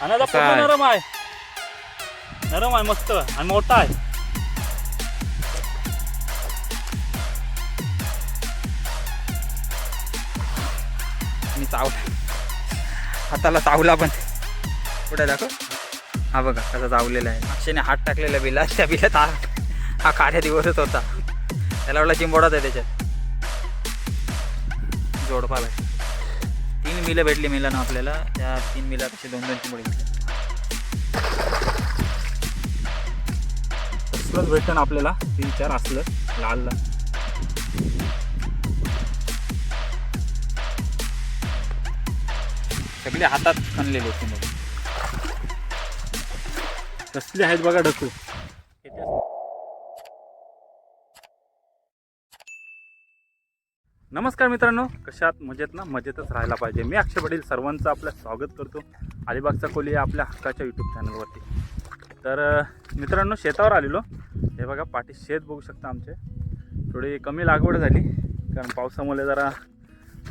कसा पूर्ण आहे? नरम आहे. नरम आहे मस्त. आणि मोठा आहे. आणि हाताला चावला पण. पुढे दाखव. हा बघा कसा चावलेला आहे. अक्षयने हात टाकलेला बिला त्या बिलात हा हा काढ्या दिवसच होता. त्याला वाटला चिंबोडाच आहे त्याच्यात. जोडपाला. मिलं भेटली मिलं ना आपल्याला. त्या तीन मिला कशी दोन दोन भेटली. तसलंच भेटतं ना आपल्याला तीन चार असलं लाल लाल सगळे हातात खणलेले चिंबोडी कसले आहेत बघा डकू नमस्कार मित्रांनो कशात मजेत ना? मजेतच राहायला पाहिजे. मी अक्षय पाटील सर्वांचं आपलं स्वागत करतो. अलिबागचा कोली आपल्या हक्काच्या यूट्यूब चॅनलवरती तर मित्रांनो शेतावर आलेलो. हे बघा पाठी शेत बघू शकता आमचे. थोडी कमी लागवड झाली कारण पावसामुळे जरा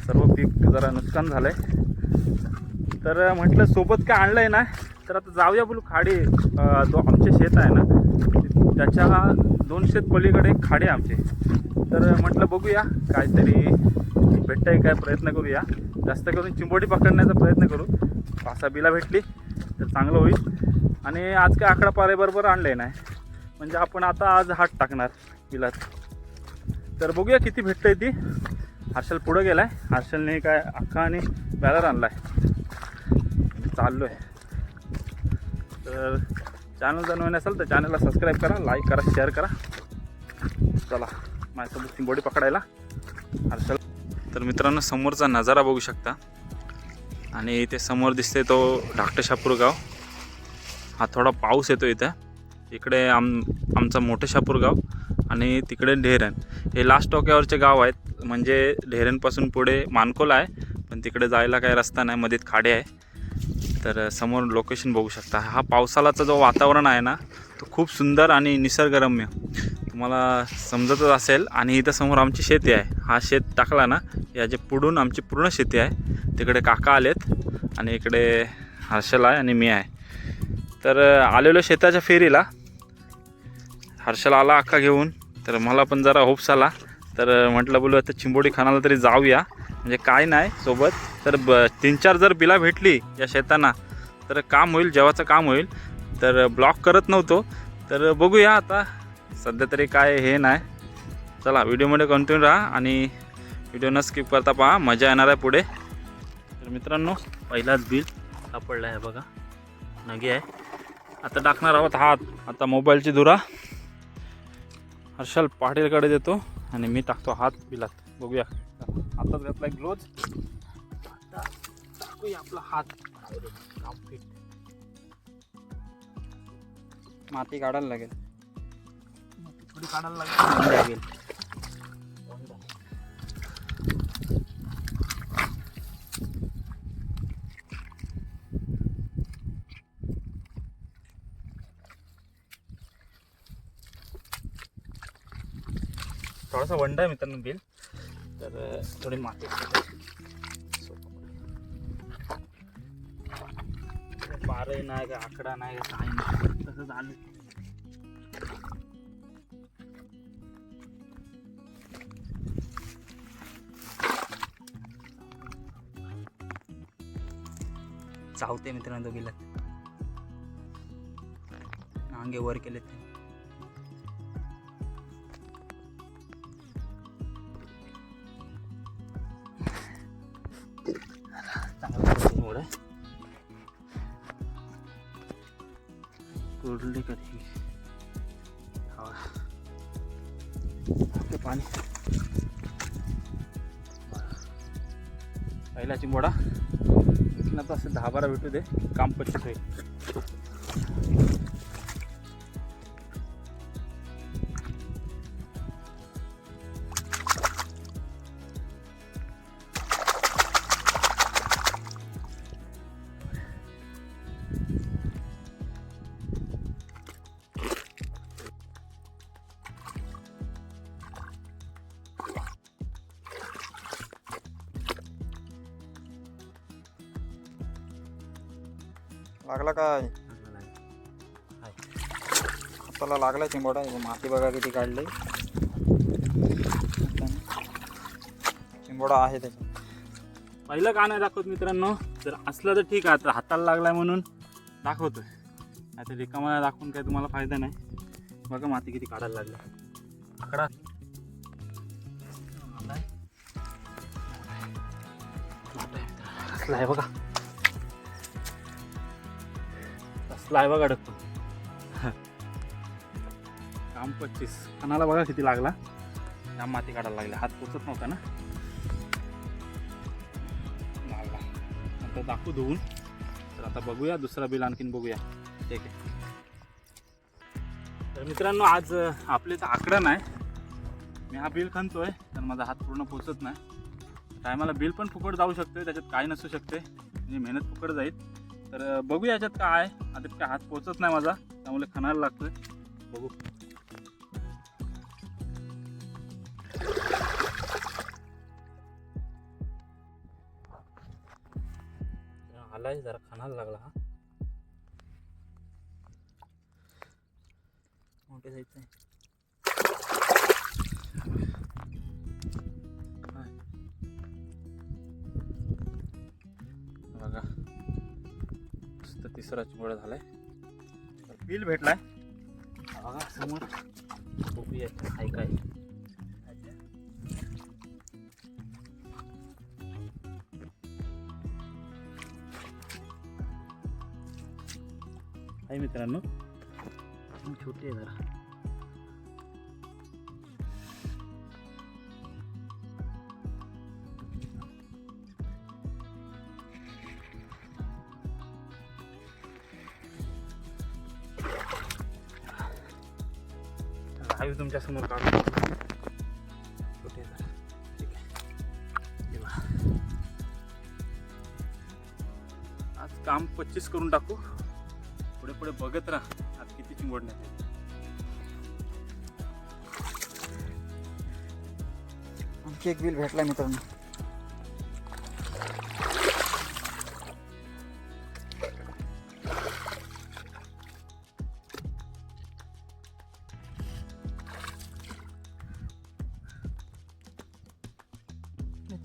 सर्व पीक जरा नुकसान झालं आहे तर म्हटलं सोबत काय आणलं आहे ना? तर आता जाऊया बोलू खाडी जो आमचे शेत आहे ना त्याच्या दोन शेत पलीकडे खाडे आहे आमचे. तर म्हटलं बघूया काहीतरी भेटतंय काय प्रयत्न करूया. जास्त करून चिंबोडी पकडण्याचा प्रयत्न करू. पासा बिला भेटली तर चांगलं होईल. आणि आज काय आकडा पारेबरोबर बरोबर आहे नाही. म्हणजे आपण आता आज हात टाकणार बिलात तर बघूया किती भेटतंय ती. हर्षल पुढं गेलाय. हर्षलने काय अख्खा आणि बॅलर आणलाय. चाललो आहे तर चॅनल जर असेल तर चॅनलला सबस्क्राईब करा लाईक करा शेअर करा. चला. माझ्यासोबत चिंबोडी पकडायला. हर्षल तर मित्रांनो समोरचा नजारा बघू शकता. आणि इथे समोर दिसते तो धाकटे शापूर गाव. हा थोडा पाऊस येतो इथं. इकडे आम आमचा मोठं शापूर गाव आणि तिकडे ढेरण हे लास्ट टोक्यावरचे गाव आहेत. म्हणजे ढेरणपासून पुढे मानकोला आहे. पण तिकडे जायला काही रस्ता नाही. मध्येत खाडे आहे. तर समोर लोकेशन बघू शकता. हा पावसाळाचा जो वातावरण आहे ना तो खूप सुंदर आणि निसर्गरम्य. तुम्हाला समजतच असेल आणि इथं समोर आमची शेती आहे. हा शेत टाकला ना याच्या पुढून आमची पूर्ण शेती आहे. तिकडे काका आलेत आणि इकडे हर्षल आहे आणि मी आहे. तर आलेलो शेताच्या फेरीला. हर्षल आला अख्खा घेऊन. तर मला पण जरा होप्स आला. तर म्हटलं बोलू आता चिंबोडी खानाला तरी जाऊया. म्हणजे काय नाही सोबत. तर ब तीन चार जर बिला भेटली या शेतांना तर काम होईल जेवाचं काम होईल. तर ब्लॉक करत नव्हतो. तर बघूया आता. सध्या तरी काय हे नाही. चला व्हिडिओमध्ये कंटिन्यू राहा आणि व्हिडिओ न स्किप करता पहा. मजा येणार आहे पुढे. तर मित्रांनो पहिलाच बिल सापडला आहे बघा. नगे आहे. आता टाकणार आहोत हात. आता मोबाईलची धुरा. हर्षल पाटीलकडे देतो आणि मी टाकतो हात बिलात. बघूया. हातात घातला ग्लोज आता टाकूया आपला हात. माती काढायला लागेल. थोडी काढायला लागेल. थोडासा वंडा आहे मित्रांनो बिल. तर थोडी माती पारही नाही का आकडा नाही का काही नाही. तसं आलं चावते मित्रांनो तो बिलात अंगे वर केले ते कुरली कधी? ते पाणी. पहिला चिंबोडा. इथून आता असं दहा बारा भेटू दे. काम पच्चीस होईल. लागला काय? हाताला लागला चिंबोडा हे माती बघा किती काढली. चिंबोडा आहे त्याच्यात पहिलं का नाही दाखवत मित्रांनो. जर असलं तर ठीक आहे आता हाताला लागलाय म्हणून दाखवतोय. आता रिकामा दाखवून काय तुम्हाला फायदा नाही. बघा माती किती काढायला लागली. आकडा कसला आहे बघा. लायवा आहे अडकतो काम पच्चीस. कणाला बघा किती लागला. या माती काढायला लागला हात पोचत नव्हता ना? लागला. आता दाखवू धुवून. तर आता बघूया दुसरा बिल आणखीन बघूया. ठीक आहे. तर मित्रांनो आज आपले तर आकडा नाही. मी हा बिल खणतोय तर माझा हात पूर्ण पोचत नाही. टायमाला बिल पण फुकट जाऊ शकते त्याच्यात काय नसू शकते म्हणजे मेहनत फुकट जाईल. तर बघू बघूया याच्यात काय आहे. आता काय हात पोचत नाही माझा त्यामुळे खणायला लागतोय. बघू. आलाय जरा खाणायला लागला हा. मोठे जायचं तिसरा चिवडा झालाय. बिल भेटलाय. बघा समोर. कोबी आहे काय. आहे मित्रांनो. छोटे आहे जरा. लाईव्ह तुमच्यासमोर काढून छोटे ठीक आहे. आज काम पच्चीस करून टाकू. पुढे पुढे बघत राहा. आज किती चिंबडण्यात येते. आणखी एक बिल भेटला मित्रांनो.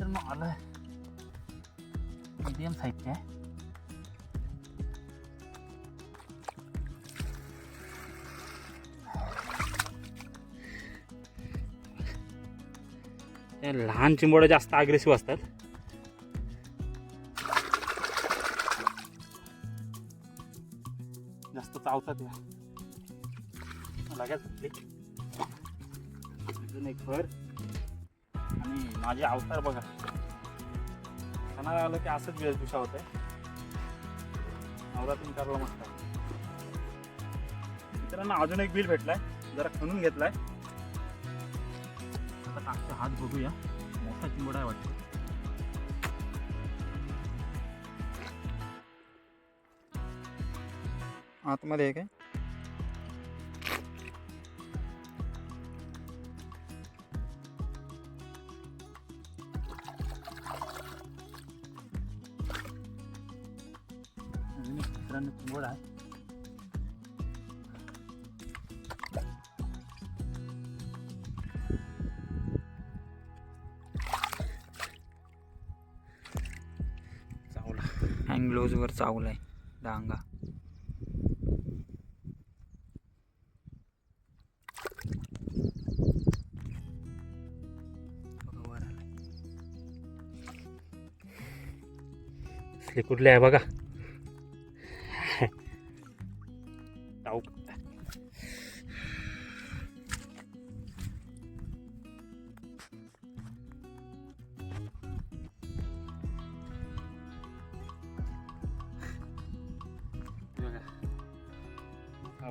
मित्रांनो आलं मीडियम साईजचे आहे. लहान चिंबोड्या जास्त अग्रेसिव्ह असतात. जास्त चावतात या. लगेच. एक भर. माझे अवतार बघा. खाना आलं की असंच वेशभूषा होत. आहे नवरात्री करायला मस्त मित्रांनो अजून एक बिल भेटलाय. जरा खणून घेतलाय. आता टाकतो हात बघूया. मोठा चिंबडा आहे वाटतो. आतमध्ये आहे काय? हँग ग्लोजवर आहे डांगा कुठले आहे बघा.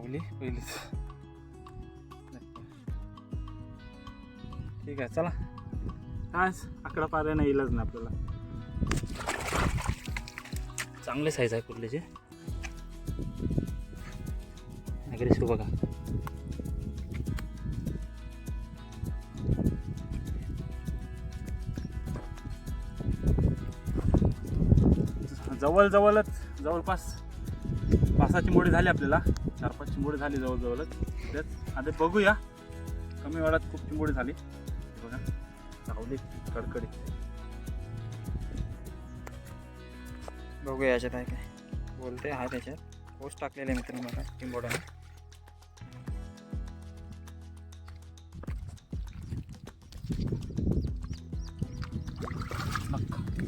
सावली पहिलीच. ठीक आहे चला. काय आकडा पाऱ्या नाही इलाज नाही आपल्याला. चांगले साईज आहे कुर्ल्याचे अग्रेसिव्ह बघा. जवळ जवळच जवळपास. पाच सहा झाली आपल्याला. चार पाच चिंबोडी झाली जवळजवळच. त्याच आता बघूया. कमी वेळात खूप चिंबोडी झाली. बघा. चावली कडकडी. बघूया याच्यात आहे काय बोलते आहे त्याच्यात. पोस्ट टाकलेले मित्र मला चिंबोड्याने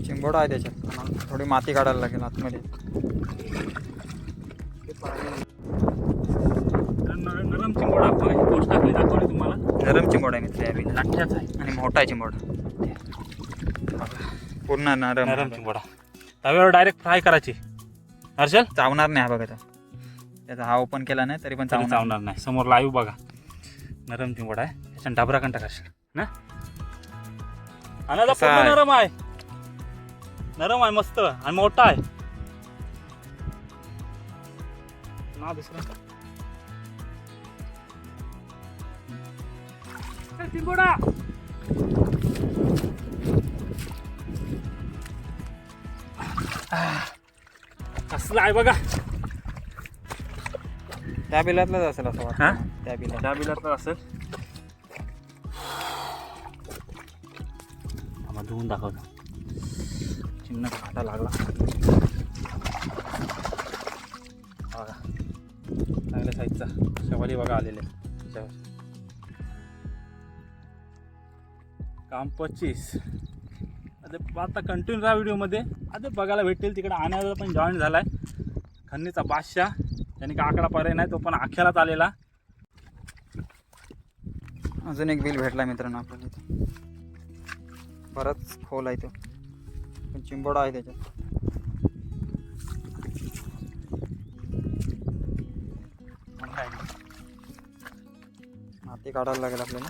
चिंबोडा आहे त्याच्यात. थोडी माती काढायला लागेल आतमध्ये. नरम चिंबोडा बघा पोस्ट टाकली दाखवली तुम्हाला नरम चिंबोडा आहे मित्र. यावी लाठ्याच आहे आणि मोठा आहे चिंबोडा. पूर्ण नरम. नरम चिंबोडा. तव्यावर डायरेक्ट फ्राय करायची. हर्षल? चावणार नाही हा बघा तो. त्याचा हा ओपन केला नाही तरी पण तरी चावणार. नाही. समोर लाईव्ह बघा. नरम चिंबोडा आहे. त्याच्यानं डाबरा कंटा करशील ना? आणि आहे? नरम आहे. नरम आहे मस्त. आणि मोठा आहे. ना दुसरा चिंबोडा आह, कसला आहे बघा त्या बिलातलाच असेल असं हा? वाटतं त्या बिलात त्या बिलात असेल आम्हाला धुवून दाखवतो चिमणा काटा लागला साईजचा शेवाली बघा आलेले. त्याच्यावर काम पच्चीस. आता आता कंटिन्यू राहा व्हिडिओमध्ये. आता बघायला भेटेल तिकडे आणायला पण जॉईन झाला आहे खन्नीचा बादशाह त्याने का आकडा पर्याय नाही तो पण अख्यालाच आलेला. अजून एक बिल भेटला मित्रांनो आपल्याला इथे. बराच खोल आहे तो. पण चिंबोडा आहे त्याच्यात. माती काढायला लागेल आपल्याला.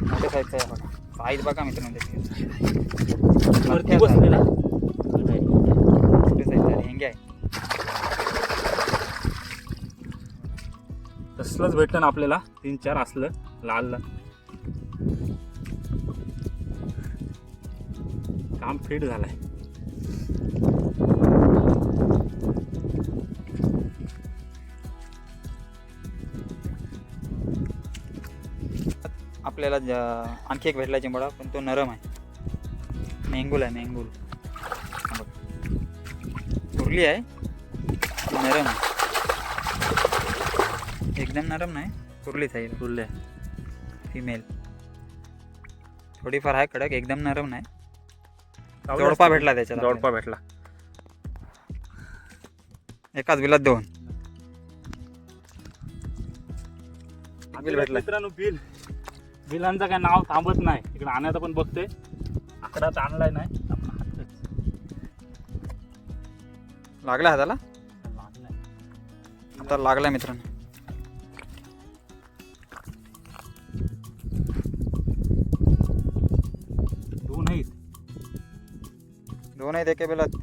मोठ्या साईजचा आहे बघा. साईज बघा मित्रांनो. त्याची वरती बसलेला मोठ्या साईजचा हेंगे आहे तसलंच भेटलं ना आपल्याला. तीन चार असलं लाल लाल. काम फिट झालंय. आपल्याला आणखी एक भेटला चिंबोडा पण तो नरम आहे. मेंगूल आहे मेंगूल. हा. कुर्ली आहे. नरम आहे. एकदम नरम नाही कुर्लीच आहे. फुलले फिमेल थोडीफार आहे कडक एकदम नरम नाही. जोडपा भेटला त्याच्यात जोडपा भेटला. एकाच बिलात दोन. बिल भेटलं. मित्रांनो बिल. बिलांचं काय नाव थांबत नाही. इकडे आणायचं पण बघते आकडा तर आणलाय नाही. आपण लागला हाताला. आता लागला मित्रांनो. दोन आहेत. दोन आहेत एका बिलात.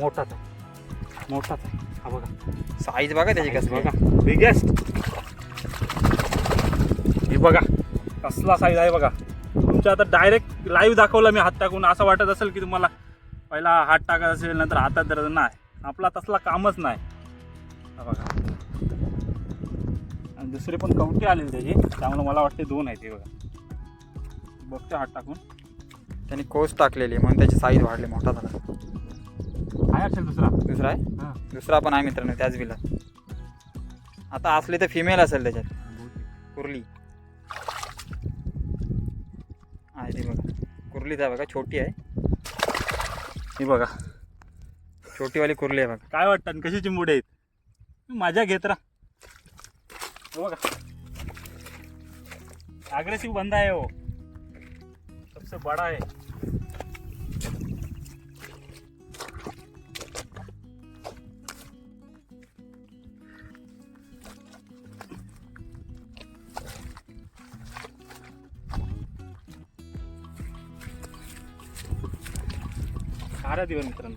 मोठाच आहे. मोठाच आहे. हा बघा. साईज बघा त्याची कसली बघा. बिगेस्ट हे बघा. कसला साईज आहे बघा. तुमच्या आता डायरेक्ट लाईव्ह दाखवला मी हात टाकून. असं वाटत असेल की तुम्हाला पहिला हात टाकत असेल नंतर हातात धरत नाही. आपला तसला कामच नाही. हा बघा. आणि दुसरी पण कवटी आलेली त्याची. त्यामुळे मला वाटते दोन आहेत हे बघा. बघते हात टाकून. त्यांनी कोस टाकलेली म्हणून त्याची साईज वाढली मोठा झाला. आहे असेल दुसरा. दुसरा आहे? हां. दुसरा पण आहे मित्रांनो त्याच बिलात आता असली तर फिमेल असेल त्याच्यात. कुर्ली. आहे ती बघा. कुर्लीच आहे बघा छोटी आहे. हे बघा. छोटीवाली कुर्ली आहे बघा. काय वाटतं? आणि कशी चिंबुडे आहेत? मजा घेत राहा. हे बघा. अग्रेसिव्ह बंदा आहे हो. सबसे बडा आहे. साऱ्या दिवस मित्रांनो.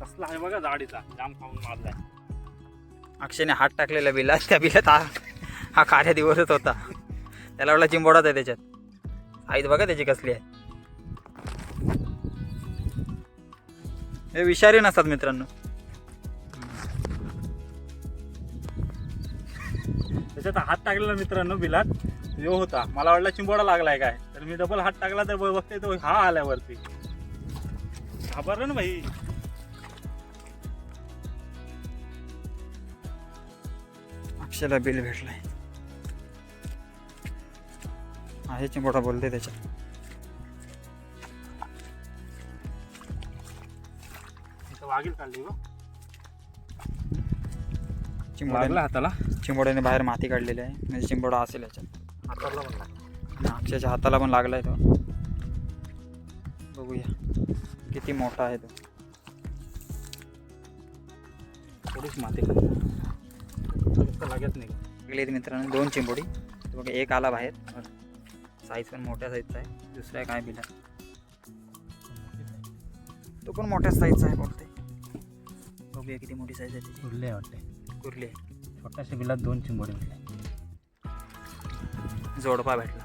कसला आहे बघा जाडीचा जाम खाऊन मारलाय. अक्षयने हात टाकलेला बिलात त्या बिलात हा हा कार्य दिवसच होता. त्याला वाटला चिंबोडाच आहे त्याच्यात. आईत बघा त्याची कसली आहे. हे विषारी नसतात मित्रांनो. त्याच्यात हात टाकलेला मित्रांनो बिलात यो होता. मला वाटलं चिंबोडा लागलाय काय. तर मी डबल हात टाकला तर बघते तो हा आलाय वरती घाबरलं ना भाई. अक्षयला बिल भेटलंय. आहे चिंबोडा बोलते त्याच्यात इथं वाघील काढली गो चिंबोड्याने हाताला. चिंबोड्याने बाहेर माती काढलेली आहे. म्हणजे चिंबोडा असेल याच्यात. हाताला पण लागला. आणि अक्षयच्या हाताला पण लागलाय तो. बघूया. किती मोठा आहे तो? थोडीच माती लागत नाही लागले मित्रांनो दोन चिंबोडी. तो बघा एक आला बाहेर. साईज पण मोठ्या साईजचा आहे. दुसरा काय बिला तो पण मोठ्या साईजचा आहे बोलते बघूया किती मोठी साईज आहे त्याची. उरले वाटते. कुर्ली आहे. छोट्याशा बिलात दोन चिंबोडे मिळाले जोडपा भेटला.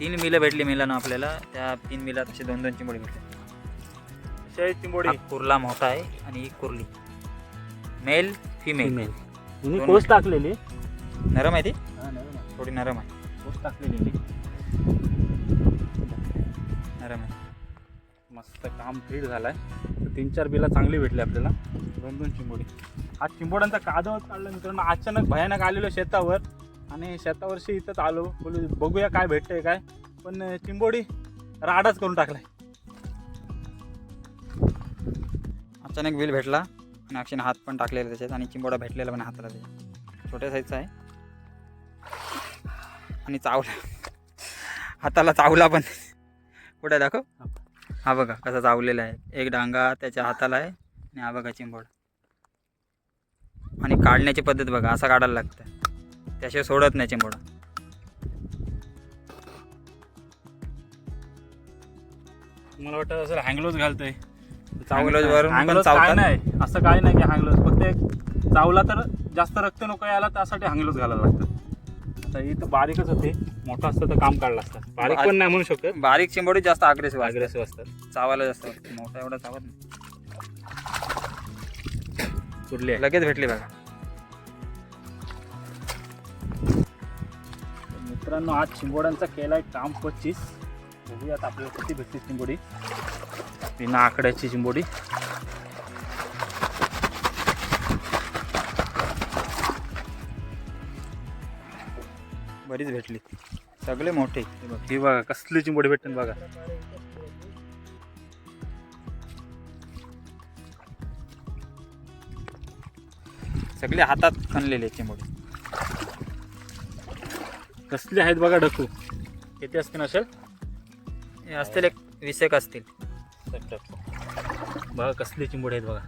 तीन मिलं भेटली मिलानं आपल्याला. त्या तीन मिलात असे दोन दोन चिंबोडी भेटले. शे चिंबोडी. हा कुर्ला मोठा आहे आणि ही कुर्ली. मेल फिमेल कोस टाकलेली. नरम आहे ती? हा. थोडी नरम आहे. कोस टाकलेली. नरम आहे. मस्त काम फिट झालाय. तर तीन चार बिला चांगली भेटली आपल्याला. दोन दोन चिंबोडी. हा चिंबोड्यांचा कादवत काढला मित्रांनो. अचानक भयानक आलेलो शेतावर. आणि शेतावरशी इथंच आलो. बोलू बघूया काय भेटतंय काय. पण चिंबोडी राडाच करून टाकलाय. अचानक बिल भेटला आणि अक्षयने हात पण टाकलेला त्याच्यात आणि चिंबोडा भेटलेला पण हाताला त्याच्यात. छोट्या साईजचा आहे. आणि चावला. हाताला चावला पण. कुठे दाखव? हा बघा. कसा चावलेला आहे. एक डांगा त्याच्या हाताला आहे आणि हा बघा चिंबोडा. आणि काढण्याची पद्धत बघा असा काढायला लागतं त्याशिवाय सोडत नाही चिंबोडा. मला वाटतं असं हँगलोज घालतोय. पण हँगलोज काय. नाही. असं काय नाही की हँगलोज फक्त एक चावला तर जास्त रक्त नको यायला त्यासाठी हँगलोज घालायला लागतं. आता इथं बारीकच होते. मोठं असतं तर काम काढलं असतं. बारीक पण नाही म्हणू शकत. बारीक चिंबोडी जास्त अग्रेसिव्ह अग्रेसिव्ह असतात. चावायला जास्त. मोठा एवढा चावत नाही. कुठले लगेच भेटली बघा. मित्रांनो आज चिंबोड्यांचा केलाय काम पच्चीस. बघूयात आपल्याला किती भेटते चिंबोडी. विना आकड्याची चिंबोडी. बरीच भेटली. सगळे मोठे. हे ही बघा कसली चिंबोडी भेटते बघा. सगळे हातात खणलेले चिंबोडी. कसले आहेत बघा डकू किती असतील असेल? हे असतील एक वीस एक असतील. बघा कसली चिंबोडी आहेत बघा.